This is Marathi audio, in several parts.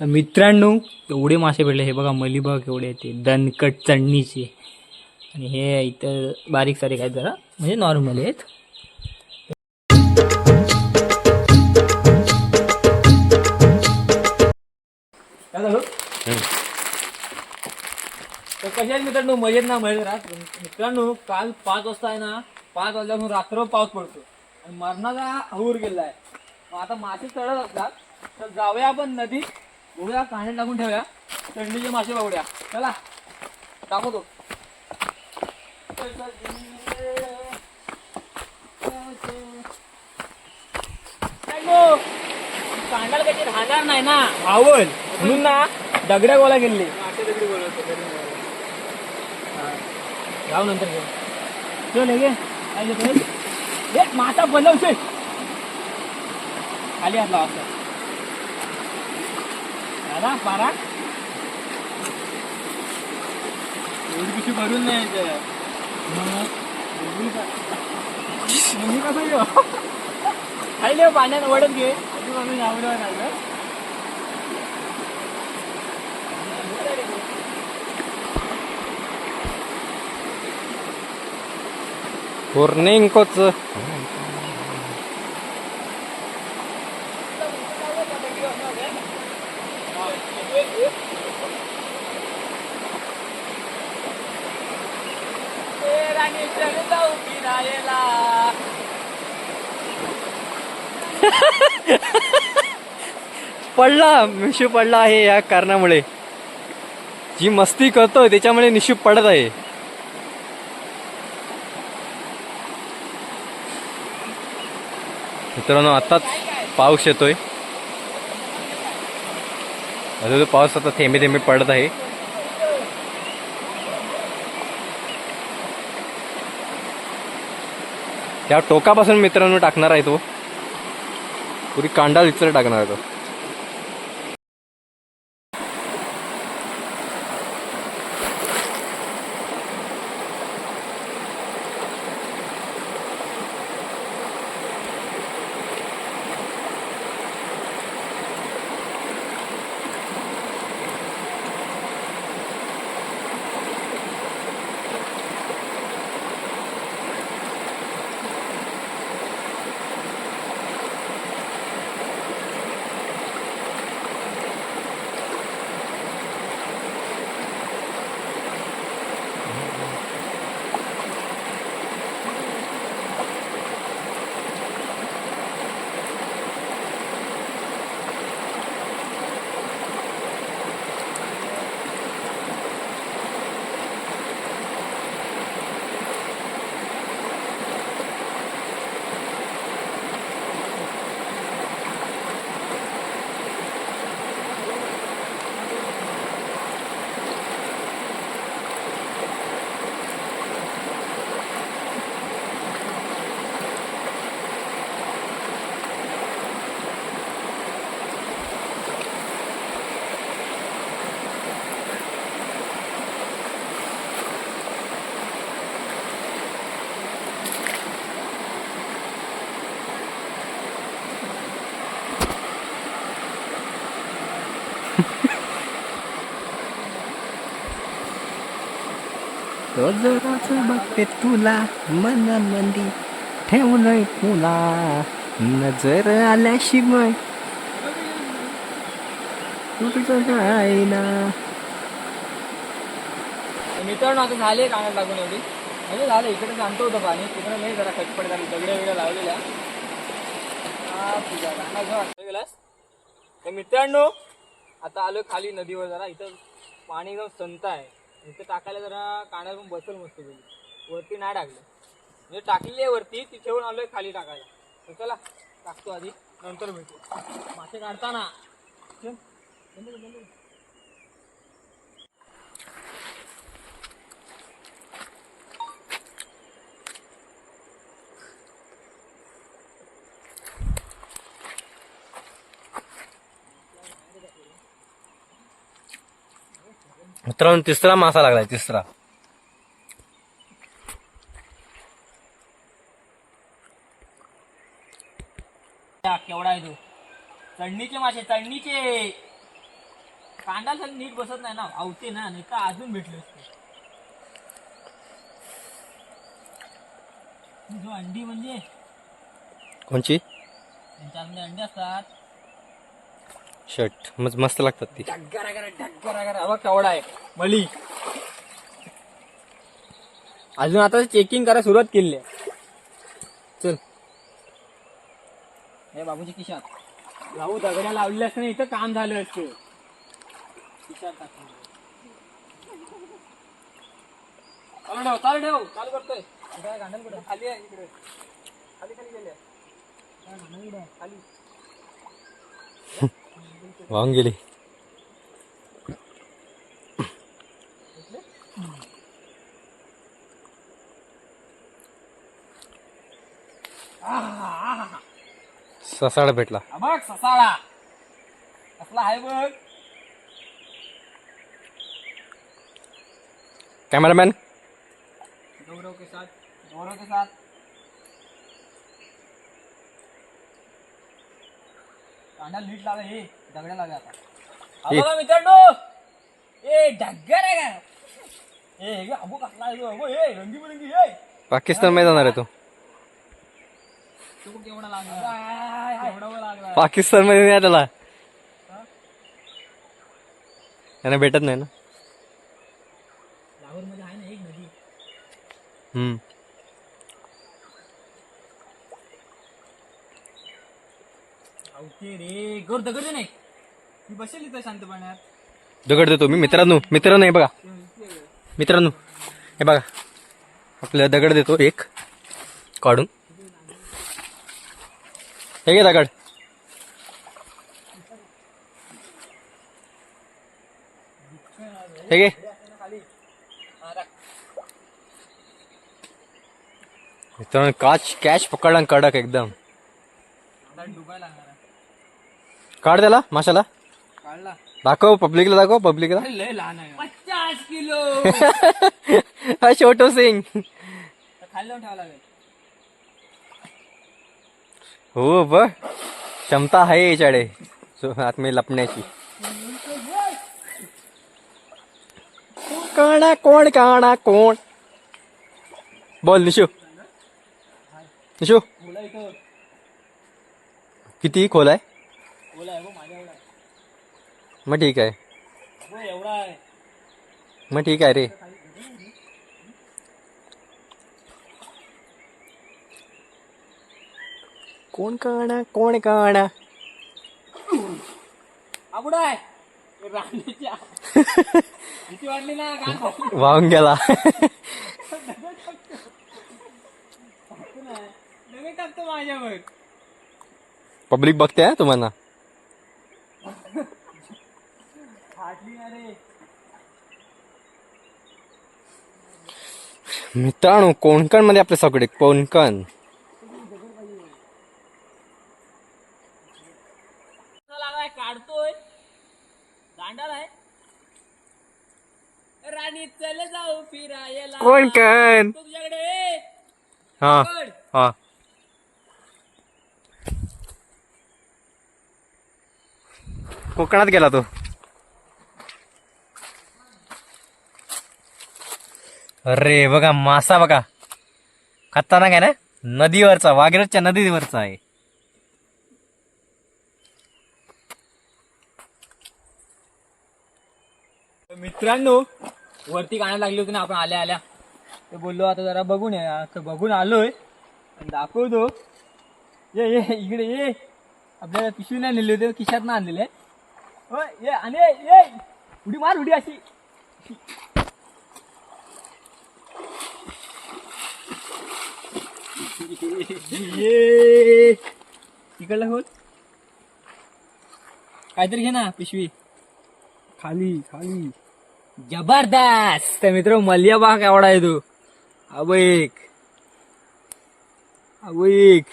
तर मित्रांनो एवढे मासे भेटले. हे बघा मली बघ एवढे येते दणकट चढणीचे आणि हे इथं बारीक सारीक आहेत जरा. म्हणजे नॉर्मल आहेत. काय झालं? तर कशा आहेत मित्रांनो? मजेत ना? मजेत राहत. मित्रांनो काल पाच वाजता आहे ना पाच वाजल्यापासून रात्र पाऊस पडतो. आणि मरणाचा हूर गेलाय. मग आता मासे चढत असतात. तर जाऊया आपण नदीत. बघूया कांडे टाकून ठेवूया. थंडीचे मासे बघूया. चला टाकतो कांडाला राहणार नाही ना? आवल म्हणून ना दगड्या गोळा गेले जाऊ नंतर घेऊ. चल हे काय माता बनवशे खाली हात लावा दादा पारा एवढी कशी भरून नाही मम्मी कसं घेऊ खाली हो? हो, पाण्यात वडत घे. आधी मम्मी आवडवर आलं Korningkoच राणी जाऊ पडला निशू पडला आहे या कारणामुळे. जी मस्ती करतोय त्याच्यामुळे निशू पडत आहे. मित्रांनो आताच पाऊस येतोय. अजून पाऊस आता थेंबे थेंबे पडत आहे. या टोकापासून मित्रांनो टाकणार आहे तो. पुरी कांडा विचर टाकणार आहे तो. रोज रोज बघते तुला मनामंदी. नये तुला नजर आल्याशिवाय. तुझं काय ना तर मित्रांनो आता झाले कानात लागून एवढी. म्हणजे झालं इकडे जाणतं होतं पाणी. तिकडे नाही जरा खटपट झाली. दगड्या वगैरे लावलेल्या. तुझ्या कानात गेलास तर मित्रांनो आता आलो खाली नदीवर जरा. इथं पाणी एकदम संत आहे. इथं टाकायला जरा कानावर पण बसल मस्त गेली वरती नाही टाकलं. म्हणजे टाकलेली आहे वरती ती ठेवून आलोय खाली टाकायला. तर चला टाकतो आधी नंतर भेटू. मासे काढताना. मित्रांनो तिसरा मासा लागलाय तिसरा. केवढा आहे तो? चढणीचे मासे चढणीचे कांदा नीट बसत नाही ना आवते ना नाही तर अजून भेटले असते. जो अंडी म्हणजे कोणची? अंडी असतात. शर्ट. मग मस्त लागतात ती. करा बघ केवढा आहे. मली. अजून आता चेकिंग करायला सुरुवात केली आहे. चल. हे बाबूची किशात. भाऊ दगड्या लावलेल्या असते इथं काम झालं असतं. ठेव ठेव चालू करतोय. खाली आहे इकडे. खाली खाली गेले खाली. वाहून गेली. ससाड भेटला. बघ ससाळा. कसला आहे बघ. कॅमेरामॅन. गौरव के साथ गौरव के साथ कांदा लीट लावे हे. दगड्या आता. बघा मित्रांनो ए डग्गर आहे का ए हे अबो कसला आहे तो, अबो हे रंगी बिरंगी हे पाकिस्तानमध्ये जाणार आहे तो. तो बघ केवढा लागला केवढा वर लागला पाकिस्तानमध्ये नाही त्याला. त्यांना भेटत नाही ना. लाहोरमध्ये आहे ना एक नदी. हम्म. रे गौर दगड नाही. मी बसेल इथं शांत पाण्यात दगड देतो मी मित्रांनो मित्र नाही बघा. मित्रांनो हे बघा. आपल्याला दगड देतो एक. काढून. हे घे दगड. हे घे. हा. मित्रांनो काच कॅच पकडला आणि कडक एकदम. आता डुबायला लागणार आहे. काढ त्याला माशाला. दाखव पब्लिकला दाखव पब्लिकला अरे लय लहान आहे. पचास किलो. हा छोटो सिंग. तर खाली जाऊन ठेवावं लागेल. हो ब क्षमता आहे याच्याकडे. सो आतमध्ये लपण्याची. काणा कोण काणा कोण? बोल निशू. निशू. किती खोल आहे बोला आहे हो माझ्या एवढा आहे. मग ठीक आहे. मग ठीक आहे रे. कोण काणा कोण काणा वाहून गेला. पब्लिक बघते तुम्हाला फाटली ना रे मित्रांनो कोणकणमध्ये आपले सगळे कोणकण काढतोय. दांडाल आहे राणी चल जाऊ फिरायला. कोणकण तुझ्याकडे. हा. हा. कोकणात गेला तो. अरे बघा मासा बघा. खतरनाक आहे ना? नदीवरचा वागिरच्या नदीवरचा आहे. मित्रांनो वरती गाणं लागली होती ना आपण आल्या आल्या. ते बोललो आता जरा बघून या तर बघून आलोय. दाखवतो. ये ये इकडे ये. आपल्याला पिशवी नाही नेली होती खिशात ना आणलेले ये आणि ये, ये. उडी मार उडी अशी. ये. इकडला खोल. काहीतरी घे ना पिशवी. खाली खाली. जबरदस्त तर मित्र मल्ल्या बाग एवढा आहे तो. अबो एक. अबो एक.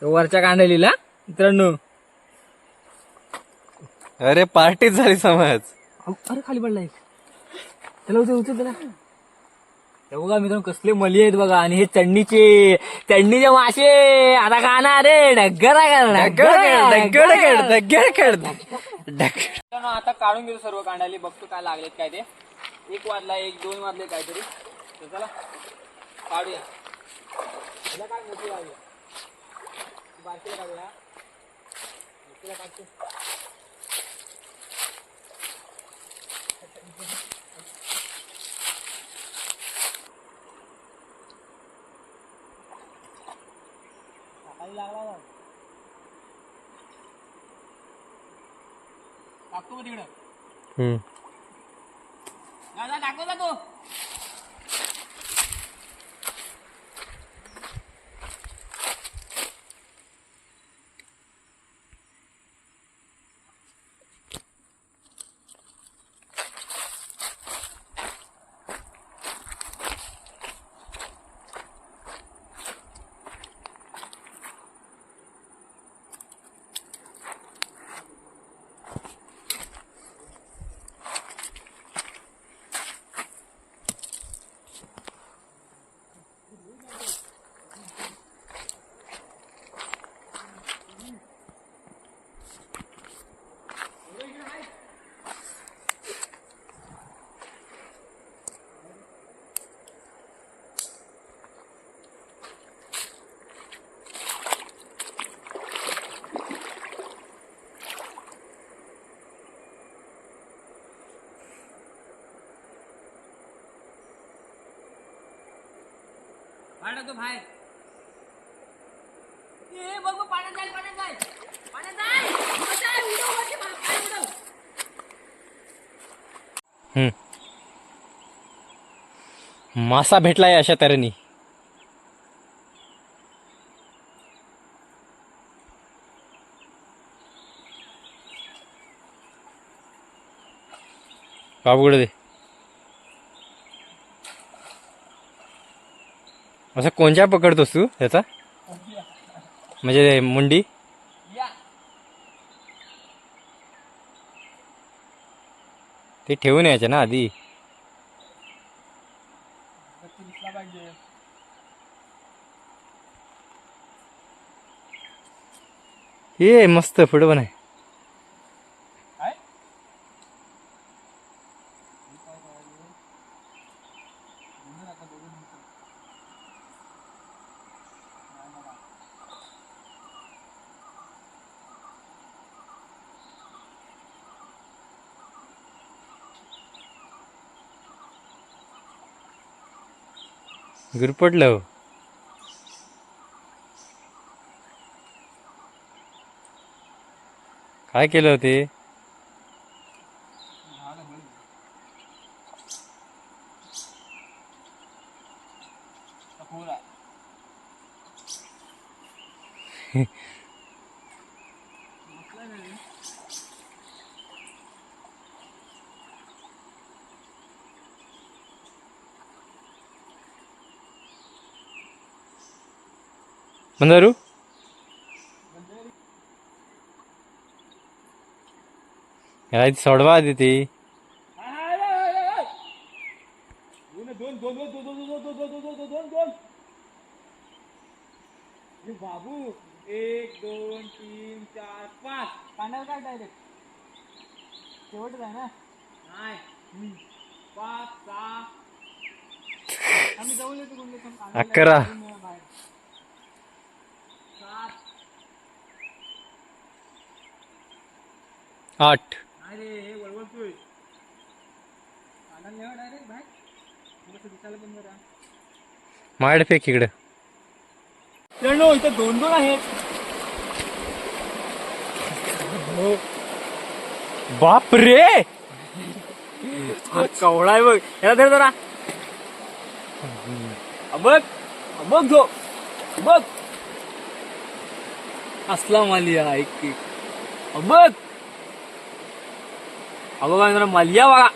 तो वरच्या कांडलीला मित्रांनो. अरे पार्टीच झाली समज. अरे खाली पडला एक. त्याला उचल उचल त्याला. हे बघा मित्रांनो कसले मली आहेत बघा. आणि हे चढणीचे चढणीचे मासे. आता खाणार रे डग्गर आता काढून घेतो सर्व कांडाली बघतो काय लागलेत काय ते. एक वाजला एक दोन वाजले काहीतरी. तर चला काढूया. काय मोठी बारकीला काढूया. काढतो सकाळी लागला ना टाकतो मग तिकडं हम्म. जा, जा, टाकतो जा तो बाहेर टाकतो बाहेर. ए बघ बघ पाण्यात जाईल पाण्यात जाईल. पाण्यात जाईल. उडव उडव वरती, बा- उडव. मासा भेटलाय अशा तऱ्हेने. बाबूकडे दे असं कोणत्या पकडतोस तू त्याचा म्हणजे मुंडी? ते ठेवून यायचे ना आधी. ये मस्त पुढं पण आहे. गुरपडलं हो. काय केलं ते दोन दोन दोन दोन हे बाबू एक दोन तीन चार पाच पाण्यावर काय डायरेक्ट शेवटच आहे ना नाही हम्म. पाच सहा आम्ही जाऊन येतो अकरा. जरा माड फेक इकडं. इथे दोन दोन आहेत. बाप रे कवळा आहे बघ. याला धर जरा. बघ. बघ जो. बघ. असला मालिया ऐक एक. हा बघ हा बघा जरा मालिया बघा.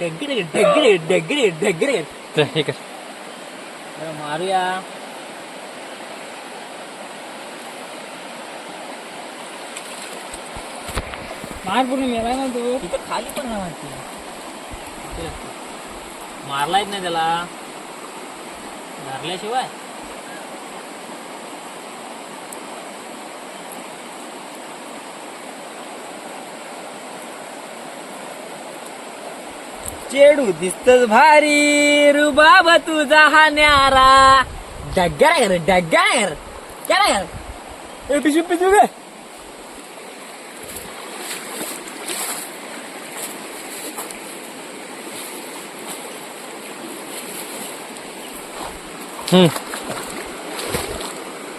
डगरे डगरे डगरे डगरे जरा मारूया. मार पूर्ण मेला ना तू. खाली पण नाही माहिती नाही त्याला. धरल्याशिवाय. चेडू दिसतच भारी. रुबाब तुझा हा न्यारा. डग्गर डग्गर काय ए पिशू पिशू गे.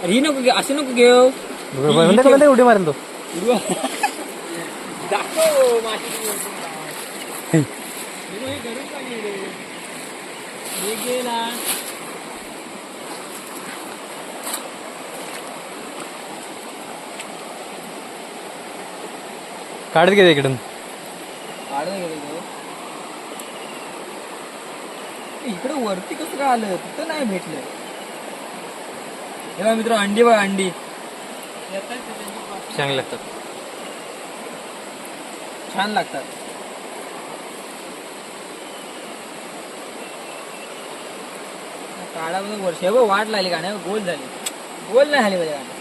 अरे ही नको घे असे नको घेऊ. म्हणते उडी मारेल तो. दाखव माशी. हे घरून का गेले हे गेला काढत घे इकडून. काढून गेले इकडे वरती कसं काय आलं? तिथं नाही भेटलं. हे मित्र अंडी बघा अंडी. चांगले लागतात. छान लागतात. काढा म्हणून वर्ष हे वाट लागली गाण्या गोल झाली. गोल नाही झाली माझ्या गाण्या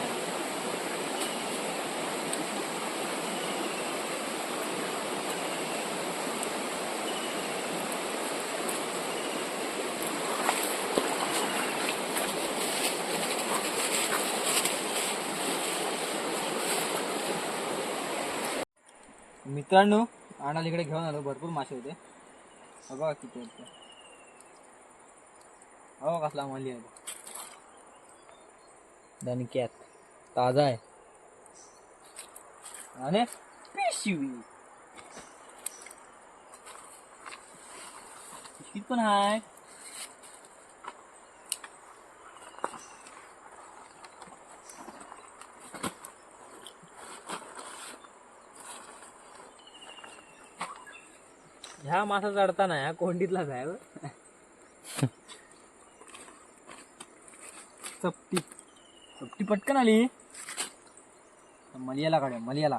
मित्रांनो आणाल इकडे घेऊन आलो भरपूर मासे होते. बघा किती होते हो कसला मली आहे दणक्यात. ताजा आहे. आणि पिशवी. पिशवीत पण आहे ह्या मासा चढताना ह्या कोंडीतलाच आहे चपटी चपटी पटकन आली. मलियाला काढूया मलियाला.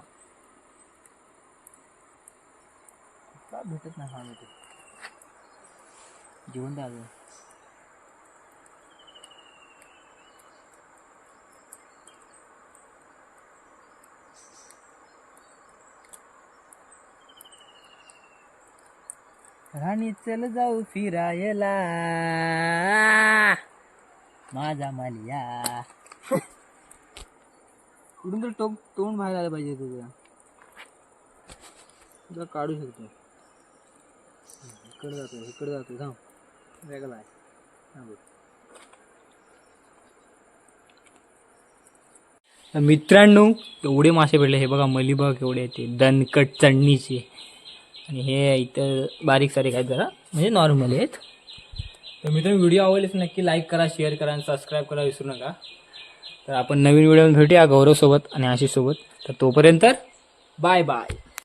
का भेटत नाही हा भेटत जेवण द्या अजून. राणी चल जाऊ फिरायला. माझा मालिया. कुठून तर टोक तोंड बाहेर आलं पाहिजे तुझं. तुला काढू शकतो. इकडे जातो इकडे जातो थांब. वेगळा आहे. हा बघ. मित्रांनो एवढे मासे भेटले. हे बघा मली बघ एवढे ते. दणकट चढणीचे आणि हे इथं बारीक सारीक आहेत जरा. म्हणजे नॉर्मल आहेत. तर मित्रांनो व्हिडिओ आवडलेच नक्की लाईक करा शेअर करा आणि सबस्क्राईब करा विसरू नका. तर आपण नवीन व्हिडिओ भेटूया गौरवसोबत आणि आशिषसोबत तर तोपर्यंत बाय बाय